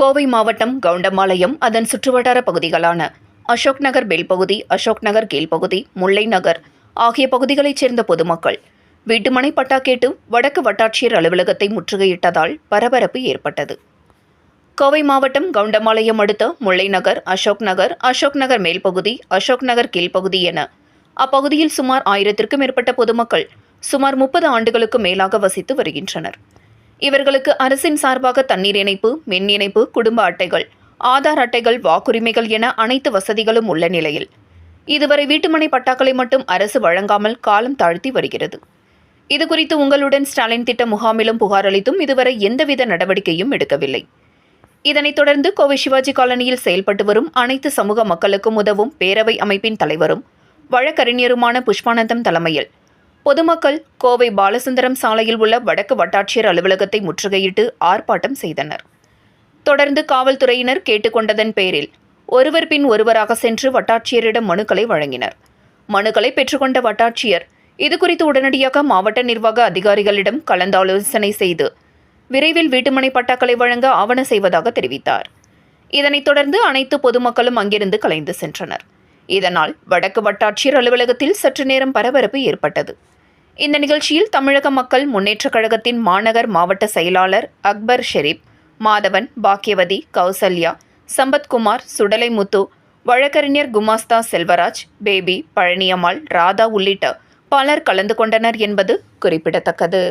கோவை மாவட்டம் கவுண்டமாலயம் அதன் சுற்றுவட்டார பகுதிகளான அசோக் நகர் பகுதி அசோக் நகர் கீழ்ப்பகுதி முல்லை நகர் ஆகிய பகுதிகளைச் சேர்ந்த பொதுமக்கள் வீட்டுமனை பட்டா கேட்டு வடக்கு வட்டாட்சியர் அலுவலகத்தை முற்றுகையிட்டதால் பரபரப்பு ஏற்பட்டது. கோவை மாவட்டம் கவுண்டமாலயம் அடுத்த முல்லை நகர் அசோக் நகர் அசோக் நகர் மேல்பகுதி அசோக் நகர் கீழ்ப்பகுதி என அப்பகுதியில் சுமார் ஆயிரத்திற்கும் மேற்பட்ட பொதுமக்கள் சுமார் முப்பது ஆண்டுகளுக்கு மேலாக வசித்து வருகின்றனர். இவர்களுக்கு அரசின் சார்பாக தண்ணீர் இணைப்பு மின் இணைப்பு குடும்ப அட்டைகள் ஆதார் அட்டைகள் வாக்குரிமைகள் என அனைத்து வசதிகளும் உள்ள நிலையில். இதுவரை வீட்டுமனை பட்டாக்களை மட்டும் அரசு வழங்காமல் காலம் தாழ்த்தி வருகிறது. இதுகுறித்து உங்களுடன் ஸ்டாலின் திட்ட முகாமிலும் புகார் அளித்தும் இதுவரை எந்தவித நடவடிக்கையும் எடுக்கவில்லை. இதனைத் தொடர்ந்து கோவை சிவாஜி காலனியில் செயல்பட்டு வரும் அனைத்து சமூக மக்களுக்கும் உதவும் பேரவை அமைப்பின் தலைவரும் வழக்கறிஞருமான புஷ்பானந்தம் தலைமையில் பொதுமக்கள் கோவை பாலசுந்தரம் சாலையில் உள்ள வடக்கு வட்டாட்சியர் அலுவலகத்தை முற்றுகையிட்டு ஆர்ப்பாட்டம் செய்தனர். தொடர்ந்து காவல்துறையினர் கேட்டுக்கொண்டதன் பேரில் ஒருவர் பின் ஒருவராக சென்று வட்டாட்சியரிடம் மனுக்களை வழங்கினர். மனுக்களை பெற்றுக்கொண்ட வட்டாட்சியர் இதுகுறித்து உடனடியாக மாவட்ட நிர்வாக அதிகாரிகளிடம் கலந்தாலோசனை செய்து விரைவில் வீட்டுமனை பட்டாக்களை வழங்க ஆவண செய்வதாக தெரிவித்தார். இதனைத் தொடர்ந்து அனைத்து பொதுமக்களும் அங்கிருந்து கலைந்து சென்றனர். இதனால் வடக்கு வட்டாட்சியர் அலுவலகத்தில் சற்று நேரம் பரபரப்பு ஏற்பட்டது. இந்த நிகழ்ச்சியில் தமிழக மக்கள் முன்னேற்றக் கழகத்தின் மாநகர் மாவட்ட செயலாளர் அக்பர் ஷெரீப் மாதவன் பாக்கியவதி கௌசல்யா சம்பத்குமார் சுடலைமுத்து வழக்கறிஞர் குமாஸ்தா செல்வராஜ் பேபி பழனியம்மாள் ராதா உள்ளிட்ட பலர் கலந்து கொண்டனர் என்பது குறிப்பிடத்தக்கது.